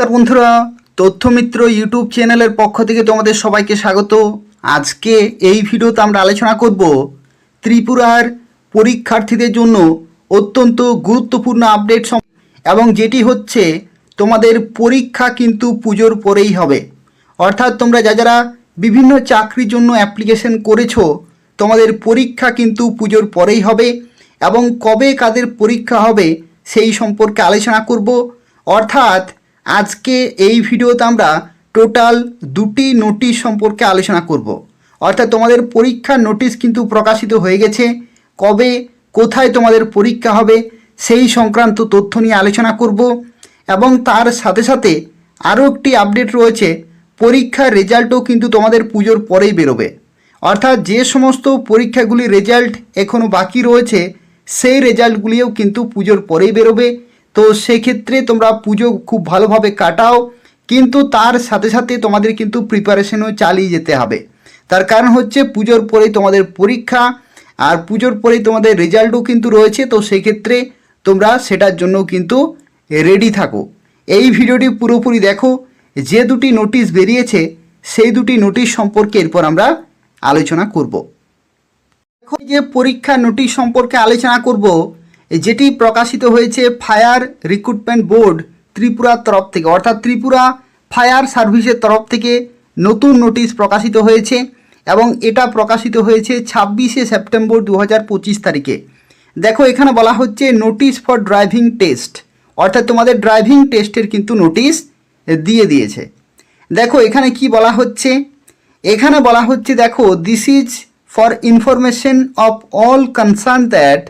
নমস্কার বন্ধুরা, তথ্যমিত্র ইউটিউব চ্যানেলের পক্ষ থেকে তোমাদের সবাইকে স্বাগত। আজকে এই ভিডিওতে আমরা আলোচনা করব ত্রিপুরার পরীক্ষার্থীদের জন্য অত্যন্ত গুরুত্বপূর্ণ আপডেট এবং যেটি হচ্ছে তোমাদের পরীক্ষা কিন্তু পুজোর পরেই হবে। অর্থাৎ তোমরা যা যারা বিভিন্ন চাকরির জন্য অ্যাপ্লিকেশন করেছ, তোমাদের পরীক্ষা কিন্তু পুজোর পরেই হবে এবং কবে কাদের পরীক্ষা হবে সেই সম্পর্কে আলোচনা করব। অর্থাৎ আজকে এই ভিডিওতে আমরা টোটাল দুটি নোটিশ সম্পর্কে আলোচনা করব। অর্থাৎ তোমাদের পরীক্ষার নোটিশ কিন্তু প্রকাশিত হয়ে গেছে। কবে, কোথায় তোমাদের পরীক্ষা হবে, সেই সংক্রান্ত তথ্য নিয়ে আলোচনা করব এবং তার সাথে সাথে আরও একটি আপডেট রয়েছে। পরীক্ষার রেজাল্টও কিন্তু তোমাদের পুজোর পরেই বেরোবে। অর্থাৎ যে সমস্ত পরীক্ষাগুলি রেজাল্ট এখনও বাকি রয়েছে, সেই রেজাল্টগুলিও কিন্তু পুজোর পরেই বেরোবে। তো সেক্ষেত্রে তোমরা পুজো খুব ভালোভাবে কাটাও, কিন্তু তার সাথে সাথে তোমাদের কিন্তু প্রিপারেশনও চালিয়ে যেতে হবে। তার কারণ হচ্ছে পুজোর পরেই তোমাদের পরীক্ষা, আর পুজোর পরেই তোমাদের রেজাল্টও কিন্তু রয়েছে, তো সেক্ষেত্রে তোমরা সেটার জন্য কিন্তু রেডি থাকো। এই ভিডিওটি পুরোপুরি দেখো, যে দুটি নোটিশ বেরিয়েছে, সেই দুটি নোটিশ সম্পর্কে এরপর আমরা আলোচনা করব। দেখো যে পরীক্ষা নোটিশ সম্পর্কে আলোচনা করব যেটি প্রকাশিত হয়েছে ফায়ার রিক্রুটমেন্ট বোর্ড ত্রিপুরার তরফ থেকে। অর্থাৎ ত্রিপুরা ফায়ার সার্ভিসের তরফ থেকে নতুন নোটিশ প্রকাশিত হয়েছে এবং এটা প্রকাশিত হয়েছে ছাব্বিশে সেপ্টেম্বর দু হাজার পঁচিশ তারিখে। দেখো, এখানে বলা হচ্ছে নোটিশ ফর ড্রাইভিং টেস্ট। অর্থাৎ তোমাদের ড্রাইভিং টেস্টের কিন্তু নোটিশ দিয়ে দিয়েছে। দেখো, এখানে কি বলা হচ্ছে? এখানে বলা হচ্ছে, দেখো this is for information of all concern that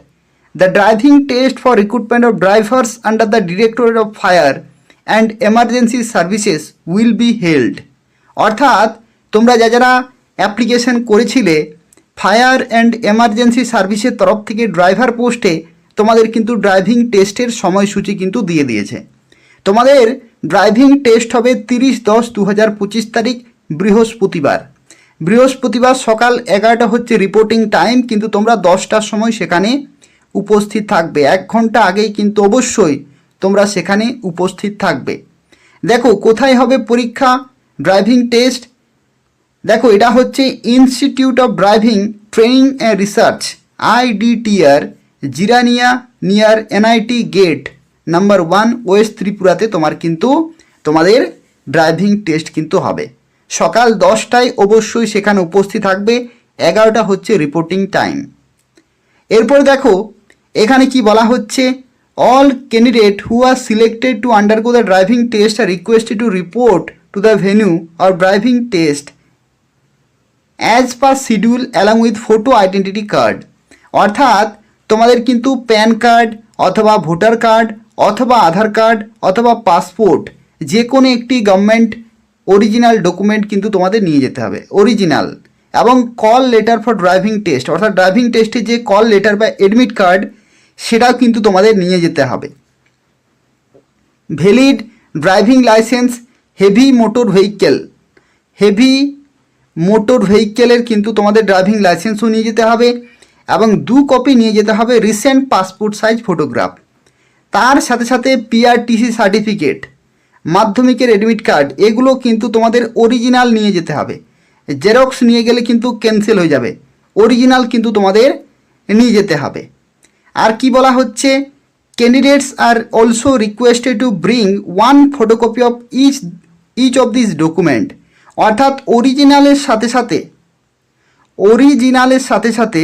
the driving test for recruitment of drivers under the directorate of fire and emergency services will be held অর্থাৎ, তোমরা যা যারা অ্যাপ্লিকেশন করেছিলে ফায়ার অ্যান্ড এমার্জেন্সি সার্ভিসের তরফ থেকে ড্রাইভার পোস্টে তোমাদের কিন্তু ড্রাইভিং টেস্টের সময়সূচি কিন্তু দিয়ে দিয়েছে। তোমাদের ড্রাইভিং টেস্ট হবে তিরিশ দশ দু হাজার পঁচিশ তারিখ, বৃহস্পতিবার। বৃহস্পতিবার সকাল এগারোটা হচ্ছে রিপোর্টিং টাইম কিন্তু তোমরা দশটার সময় সেখানে উপস্থিত থাকবে। এক ঘণ্টা আগেই কিন্তু অবশ্যই তোমরা সেখানে উপস্থিত থাকবে। দেখো, কোথায় হবে পরীক্ষা? ড্রাইভিং টেস্ট দেখো, এটা হচ্ছে institute of driving training and research IDTR Jirania near NIT gate number one west ত্রিপুরাতে তোমার কিন্তু, তোমাদের ড্রাইভিং টেস্ট কিন্তু হবে। সকাল দশটায় অবশ্যই সেখানে উপস্থিত থাকবে, এগারোটা হচ্ছে রিপোর্টিং টাইম এরপর দেখো এখানে কি বলা হচ্ছে? All candidate who are selected to undergo the driving test are requested to report to the venue or driving test as per schedule along with photo identity card অর্থাৎ, তোমাদের কিন্তু প্যান কার্ড অথবা ভোটার কার্ড অথবা Aadhaar card অথবা passport যে কোনো একটি government original document কিন্তু তোমাদের নিয়ে যেতে হবে। অরিজিনাল এবং call letter for driving test অর্থাৎ ড্রাইভিং টেস্টে যে কল লেটার বা এডমিট কার্ড সেটাও কিন্তু তোমাদের নিয়ে যেতে হবে। Valid driving licence heavy motor vehicle. Heavy motor ভেহিকেলের কিন্তু তোমাদের ড্রাইভিং লাইসেন্সও নিয়ে যেতে হবে এবং দু কপি নিয়ে যেতে হবে রিসেন্ট পাসপোর্ট সাইজ ফটোগ্রাফ। তার সাথে সাথে পিআরটিসি সার্টিফিকেট, মাধ্যমিকের অ্যাডমিট কার্ড এগুলো কিন্তু তোমাদের অরিজিনাল নিয়ে যেতে হবে। জেরক্স নিয়ে গেলে কিন্তু ক্যান্সেল হয়ে যাবে। অরিজিনাল কিন্তু তোমাদের নিয়ে যেতে হবে। আর কি বলা হচ্ছে? Candidates are also requested to bring one photocopy of each each of this document অর্থাৎ অরিজিনালের সাথে সাথে অরিজিনালের সাথে সাথে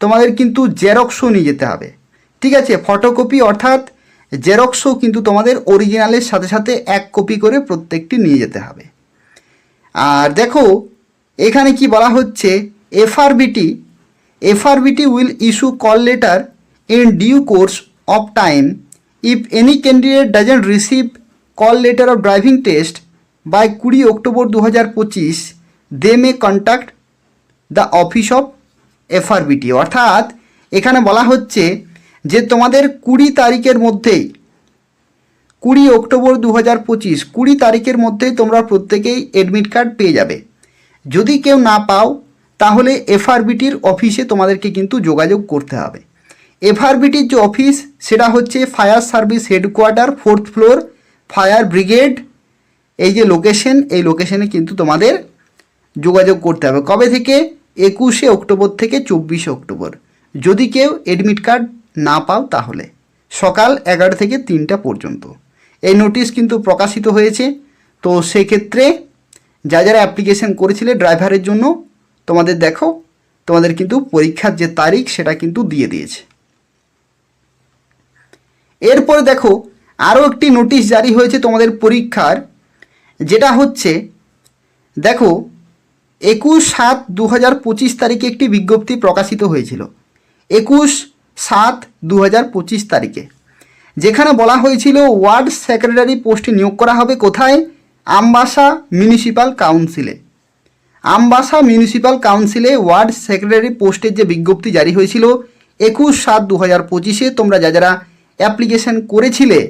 তোমাদের কিন্তু জেরক্সও নিয়ে যেতে হবে। ঠিক আছে? ফটোকপি অর্থাৎ জেরক্সও কিন্তু তোমাদের অরিজিনালের সাথে সাথে এক কপি করে প্রত্যেকটি নিয়ে যেতে হবে। আর দেখো, এখানে কি বলা হচ্ছে? FRBT FRBT will issue call letter in due course of time if any candidate doesn't receive call letter of driving test by কুড়ি অক্টোবর দু হাজার পঁচিশ, they may contact the office of FRBT. অর্থাৎ এখানে বলা হচ্ছে যে তোমাদের কুড়ি তারিখের মধ্যেই, কুড়ি অক্টোবর দু হাজার পঁচিশ, কুড়ি তারিখের মধ্যেই তোমরা প্রত্যেকেই অ্যাডমিট কার্ড পেয়ে যাবে। যদি কেউ না পাও তাহলে এফআরবিটির অফিসে তোমাদেরকে কিন্তু যোগাযোগ করতে হবে। এফআরবিটির যে অফিস, সেটা হচ্ছে fire service headquarter, fourth floor, fire brigade, এই যে লোকেশন, এই লোকেশনে কিন্তু তোমাদের যোগাযোগ করতে হবে। কবে থেকে? একুশে অক্টোবর থেকে চব্বিশে অক্টোবর। যদি কেউ এডমিট কার্ড না পাও তাহলে, সকাল এগারো থেকে তিনটা পর্যন্ত। এই নোটিশ কিন্তু প্রকাশিত হয়েছে। তো সেক্ষেত্রে যা যারা অ্যাপ্লিকেশন করেছিলে ড্রাইভারের জন্য তোমাদের দেখো, তোমাদের কিন্তু পরীক্ষার যে তারিখ সেটা কিন্তু দিয়ে দিয়েছে। এরপর দেখো, আরও একটি নোটিশ জারি হয়েছে তোমাদের পরীক্ষার, যেটা হচ্ছে, দেখো, একুশ সাত দু হাজার পঁচিশ তারিখে একটি বিজ্ঞপ্তি প্রকাশিত হয়েছিল। একুশ সাত দু হাজার পঁচিশ তারিখে, যেখানে বলা হয়েছিল ওয়ার্ড সেক্রেটারি পোস্টে নিয়োগ করা হবে কোথায়? আমবাসা মিউনিসিপ্যাল কাউন্সিলে। আমবাসা মিউনিসিপ্যাল কাউন্সিলে ওয়ার্ড সেক্রেটারি পোস্টের যে বিজ্ঞপ্তি জারি হয়েছিল, একুশ সাত দু হাজার পঁচিশে তোমরা যা যারা অ্যাপ্লিকেশন করেছিলে,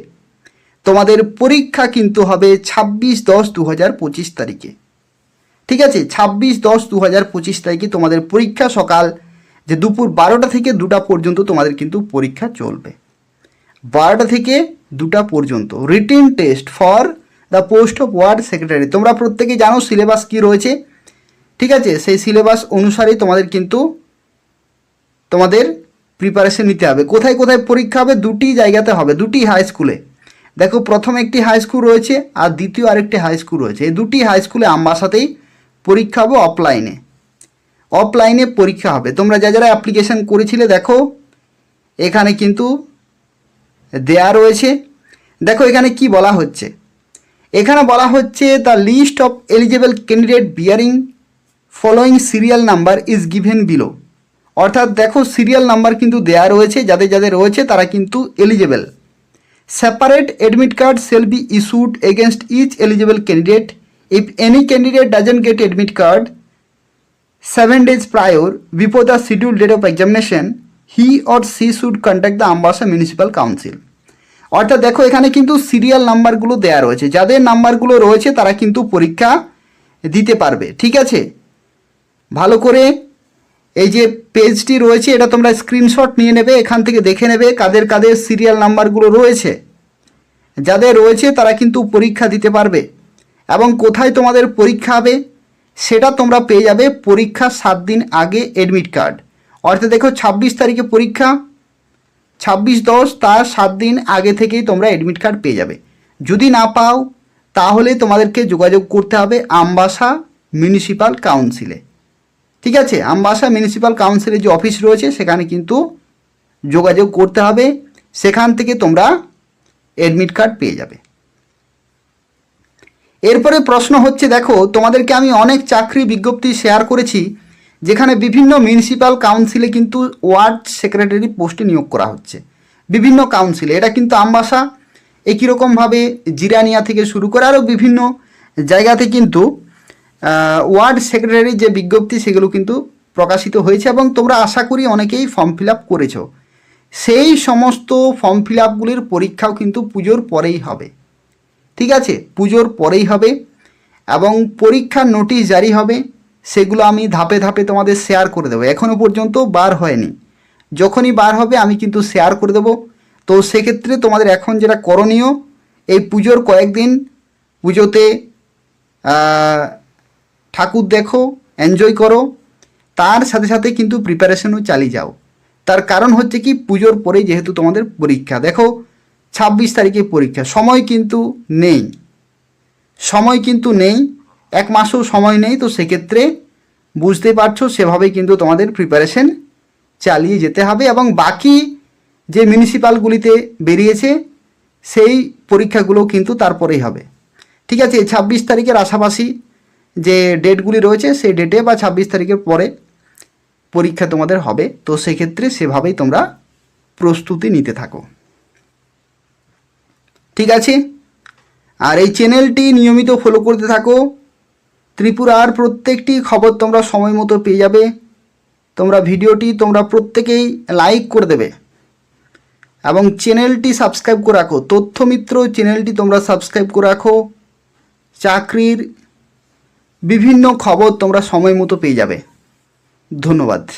তোমাদের পরীক্ষা কিন্তু হবে ছাব্বিশ দশ দু হাজার পঁচিশ তারিখে। ঠিক আছে, ছাব্বিশ দশ দু হাজার পঁচিশ তারিখে তোমাদের পরীক্ষা সকাল যে দুপুর বারোটা থেকে দুটা পর্যন্ত তোমাদের কিন্তু পরীক্ষা চলবে। বারোটা থেকে দুটা পর্যন্ত। Written test for the post of ward secretary তোমরা প্রত্যেকে জানো সিলেবাস কী রয়েছে? ঠিক আছে? সেই সিলেবাস অনুসারেই তোমাদের কিন্তু তোমাদের প্রিপারেশন নিতে হবে। কোথায় কোথায় পরীক্ষা হবে দুটি জায়গাতে হবে, দুটি হাই স্কুলে দেখো, প্রথম একটি হাই স্কুল রয়েছে আর দ্বিতীয় আরেকটি হাই স্কুল রয়েছে। এই দুটি হাই স্কুলে আমবাসাতেই পরীক্ষা হবে অফলাইনে অফলাইনে পরীক্ষা হবে। তোমরা যা যারা অ্যাপ্লিকেশন করেছিলে, দেখো, এখানে কিন্তু দেয়া রয়েছে। দেখো, এখানে কি বলা হচ্ছে? এখানে বলা হচ্ছে the list of eligible candidate bearing following serial number is given below অর্থাৎ দেখো সিরিয়াল নাম্বার কিন্তু দেয়া রয়েছে, যাদের যাদের রয়েছে তারা কিন্তু eligible separate admit card shall be issued against each eligible candidate if any candidate doesn't get admit card seven days prior, before the schedule date of examination he or she should contact the Ambassa Municipal council অর্থাৎ দেখো, এখানে কিন্তু serial নাম্বারগুলো দেয়া রয়েছে। যাদের নাম্বারগুলো রয়েছে তারা কিন্তু পরীক্ষা দিতে পারবে। ঠিক আছে? ভালো করে এই যে পেজটি রয়েছে, এটা তোমরা স্ক্রিনশট নিয়ে নেবে, এখান থেকে দেখে নেবে কাদের কাদের সিরিয়াল নাম্বারগুলো রয়েছে। যাদের রয়েছে তারা কিন্তু পরীক্ষা দিতে পারবে। এবং কোথায় তোমাদের পরীক্ষা হবে, সেটা তোমরা পেয়ে যাবে পরীক্ষা সাত দিন আগে অ্যাডমিট কার্ড অর্থাৎ দেখো ছাব্বিশ তারিখে পরীক্ষা, ছাব্বিশ দশ তার সাত দিন আগে থেকেই তোমরা অ্যাডমিট কার্ড পেয়ে যাবে। যদি না পাও, তাহলে তোমাদেরকে যোগাযোগ করতে হবে আমবাসা মিউনিসিপ্যাল কাউন্সিলে। ঠিক আছে? আমবাসা মিউনিসিপ্যাল কাউন্সিলের যে অফিস রয়েছে, সেখানে কিন্তু যোগাযোগ করতে হবে। সেখান থেকে তোমরা এডমিট কার্ড পেয়ে যাবে। এরপরে প্রশ্ন হচ্ছে, দেখো, তোমাদেরকে আমি অনেক চাকরি বিজ্ঞপ্তি শেয়ার করেছি, যেখানে বিভিন্ন মিউনিসিপ্যাল কাউন্সিলে কিন্তু ওয়ার্ড সেক্রেটারি পোস্টে নিয়োগ করা হচ্ছে। বিভিন্ন কাউন্সিলে এটা কিন্তু আমবাসা একই রকমভাবে জিরানিয়া থেকে শুরু করে আরও বিভিন্ন জায়গাতে কিন্তু ওয়ার্ড সেক্রেটারির যে বিজ্ঞপ্তি, সেগুলো কিন্তু প্রকাশিত হয়েছে এবং তোমরা আশা করি অনেকেই ফর্ম ফিল আপ করেছ। সেই সমস্ত ফর্ম ফিল আপগুলির পরীক্ষাও কিন্তু পুজোর পরেই হবে। ঠিক আছে? পুজোর পরেই হবে এবং পরীক্ষার নোটিশ জারি হবে, সেগুলো আমি ধাপে ধাপে তোমাদের শেয়ার করে দেবো। এখনও পর্যন্ত বার হয়নি। যখনই বার হবে, আমি কিন্তু শেয়ার করে দেবো। তো সেক্ষেত্রে তোমাদের এখন যেটা করণীয়, এই পুজোর কয়েকদিন পুজোতে ঠাকুর দেখো এনজয় করো। তার সাথে সাথে কিন্তু প্রিপারেশনও চালিয়ে যাও। তার কারণ হচ্ছে কি, পুজোর পরেই যেহেতু তোমাদের পরীক্ষা। দেখো, ছাব্বিশ তারিখে পরীক্ষা। সময় কিন্তু নেই। সময় কিন্তু নেই। এক মাসও সময় নেই, তো সেক্ষেত্রে বুঝতে পারছ, সেভাবেই কিন্তু তোমাদের প্রিপারেশন চালিয়ে যেতে হবে এবং বাকি যে মিউনিসিপ্যালগুলিতে বেরিয়েছে, সেই পরীক্ষাগুলো কিন্তু তারপরেই হবে। ঠিক আছে ছাব্বিশ তারিখের আশাপাশি যে ডেটগুলি রয়েছে সেই ডেটে বা ছাব্বিশ তারিখের পরে পরীক্ষা তোমাদের হবে। তো সেক্ষেত্রে সেভাবেই তোমরা প্রস্তুতি নিতে থাকো। ঠিক আছে? আর এই চ্যানেলটি নিয়মিত ফলো করতে থাকো। ত্রিপুরার প্রত্যেকটি খবর তোমরা সময় মতো পেয়ে যাবে। তোমরা ভিডিওটি তোমরা প্রত্যেকেই লাইক করে দেবে। এবং চ্যানেলটি সাবস্ক্রাইব করে রাখো। তথ্যমিত্র চ্যানেলটি তোমরা সাবস্ক্রাইব করে রাখো। চাকরির বিভিন্ন খবর তোমরা সময় মতো পেয়ে যাবে। ধন্যবাদ।